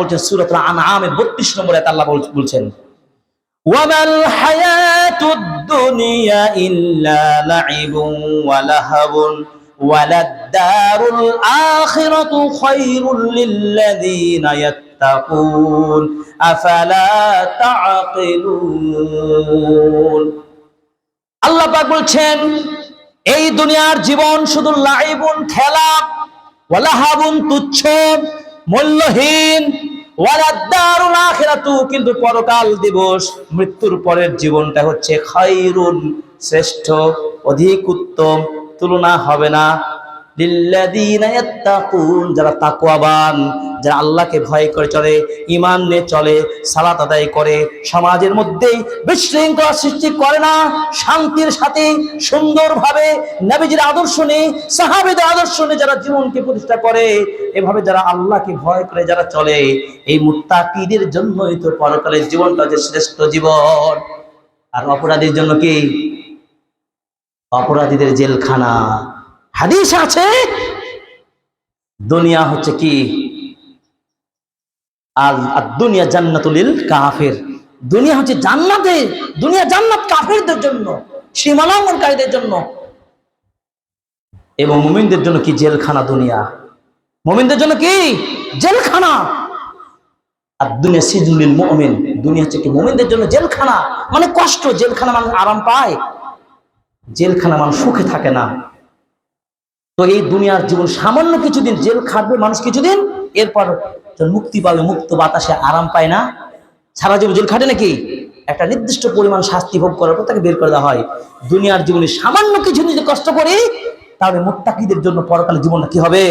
বলছেন সুরত আনআমে 32 নম্বর আয়াত আল্লাহ বলছেন, ওয়ামাল হায়াতুদ দুনিয়া ইল্লা লাইবুন ওয়া লাহাবুন আখিরাতু খায়রুল লিল্লাযীনা আফালা তাআকিলুন? আল্লাহ পাক বলছেন, এই দুনিয়ার জীবন শুধু লাইবুন, খেলা ওয়ালাহাবুন তুচ্ছ মূল্যহীন কিন্তু পরকাল দিবস, মৃত্যুর পরের জীবনটা হচ্ছে খাইরুন শ্রেষ্ঠ, অধিক উত্তম, তুলনা হবে না। যারা তাকুয়াবান যারা আল্লাহকে ভয় করে চলে ইমান নিয়ে চলে, সালাত আদায় করে, সমাজের মধ্যে বিশৃঙ্খলা সৃষ্টি করে না, শান্তির সাথে, সুন্দরভাবে, নবীজির আদর্শ নিয়ে, সাহাবেদের আদর্শ নিয়ে যারা জীবনকে প্রতিষ্ঠা করে, এভাবে যারা আল্লাহকে ভয় করে যারা চলে, এই মুত্তাকিদের জন্যই তো পরকালের জীবনটা যে শ্রেষ্ঠ জীবন। আর অপরাধীর জন্য কি? অপরাধীদের জেলখানা। হাদিস আছে? দুনিয়া হচ্ছে কি? আর দুনিয়া জান্নাতুলিল কাফের। দুনিয়া হচ্ছে জান্নাতে, দুনিয়া জান্নাত কাফেরদের জন্য সীমালঙ্ঘনকারীদের জন্য। এবং মুমিনদের জন্য কি জেলখানা দুনিয়া? মুমিনদের জন্য কি? জেলখানা। আর দুনিয়া সিজনুলিল মুমিন। দুনিয়া হচ্ছে কি মুমিনদের জন্য জেলখানা। মানে কষ্ট, জেলখানা মানুষ আরাম পায়। জেলখানা মানুষ সুখে থাকে না। তো এই দুনিয়ার জীবন সামান্য কিছুদিন জেল খাটবে মানুষ কিছুদিন, এরপর মুক্তি পাবে, মুক্ত বাতাসে আরাম পায় না। সারা জীবন জেল খাটে নাকি? একটা নির্দিষ্ট পরিমাণ শাস্তি ভোগ করার পর তাকে বের করে দেওয়া হয়। দুনিয়ার জীবনে সামান্য কিছু যদি কষ্ট করি, তাহলে মোত্তাকিদের জন্য পরকালে জীবনটা কি হবে?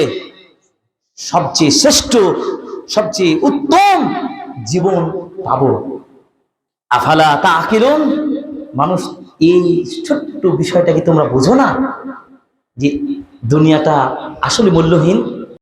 সবচেয়ে শ্রেষ্ঠ, সবচেয়ে উত্তম জীবন পাবো। আফালা তা আকিরুন মানুষ এই ছোট্ট বিষয়টা কি তোমরা বোঝো না যে দুনিয়াটা আসলে মূল্যহীন